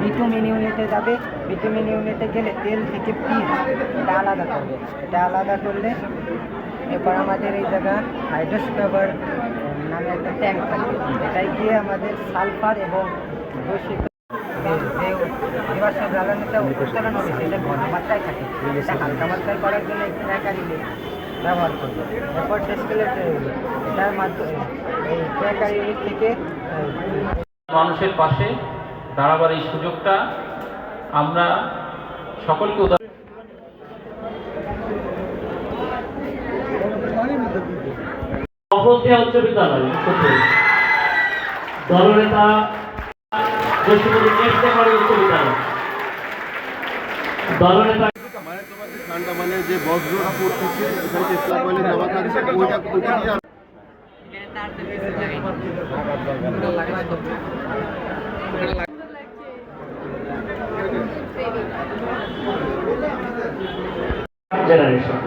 Bitumen ইউনিটে যাবে। Bitumen ইউনিটে গেলে তেল থেকে পিস এটা আলাদা করবে। এটা আলাদা করলে এরপর আমাদের এই জায়গা হাইড্রোস্কাবার নামে একটা ট্যাঙ্ক থাকবে। এটাই গিয়ে আমাদের সালফার এবং দূষিত হবে, সেটা ঘনমাত্রায় থাকে। হালকা মাত্রায় করার জন্য ব্যবহার করবে। এটার মাধ্যমে থেকে মানুষের পাশে দাঁড়াবার এই সুযোগটা আমরা সকলকে উচ্চ বিদ্যালয় দলনেতা দলনেতা মানে যে ঠান্ডা মানে যে বজ্রটা পড়তেছে এখানে ওইটা ওইটা জেনারেশন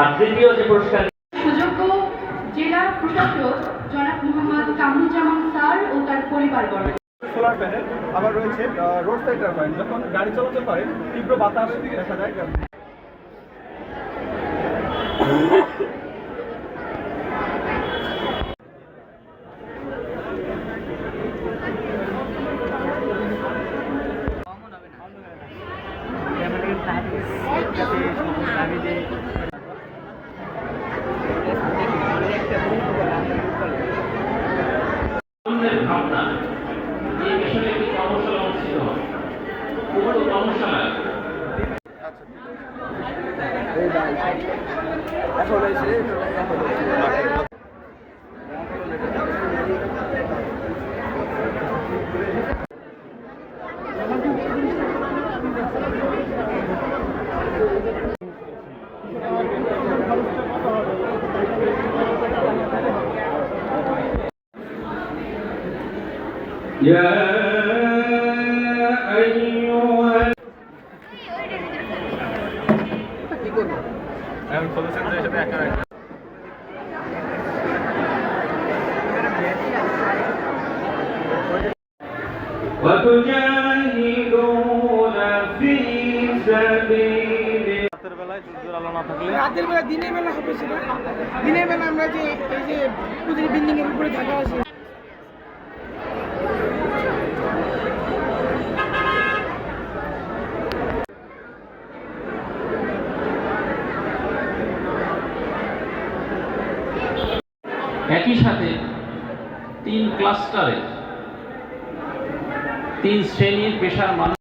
আর তৃতীয় যে পুরস্কার সুযোগ্য জেলা প্রশাসক জনাব মোহাম্মদ কামরুজ্জামান স্যার ও তার পরিবারবর্গ। সোলার প্যানেল আবার রয়েছে রোড সাইড টারবাইন যখন গাড়ি চলাচল করে তীব্র বাতাস দেখা যায়। আনন্দের ভাবনা এই বিষয়ে একটি কর্মশালা অনুষ্ঠিত হয় উক্ত কর্মশালায় এখন এসে এখন সলিউশন সাথে একা وتجاهدون في سبيل রাতের বেলায় সূর্যের আলো না থাকলে রাতের বেলা দিনের বেলা হবে সেটা দিনের বেলা আমরা যে এই যে প্রতিটি বিল্ডিং এর উপরে থাকা আছে একই সাথে তিন ক্লাস্টারে তিন শ্রেণির পেশার মানুষ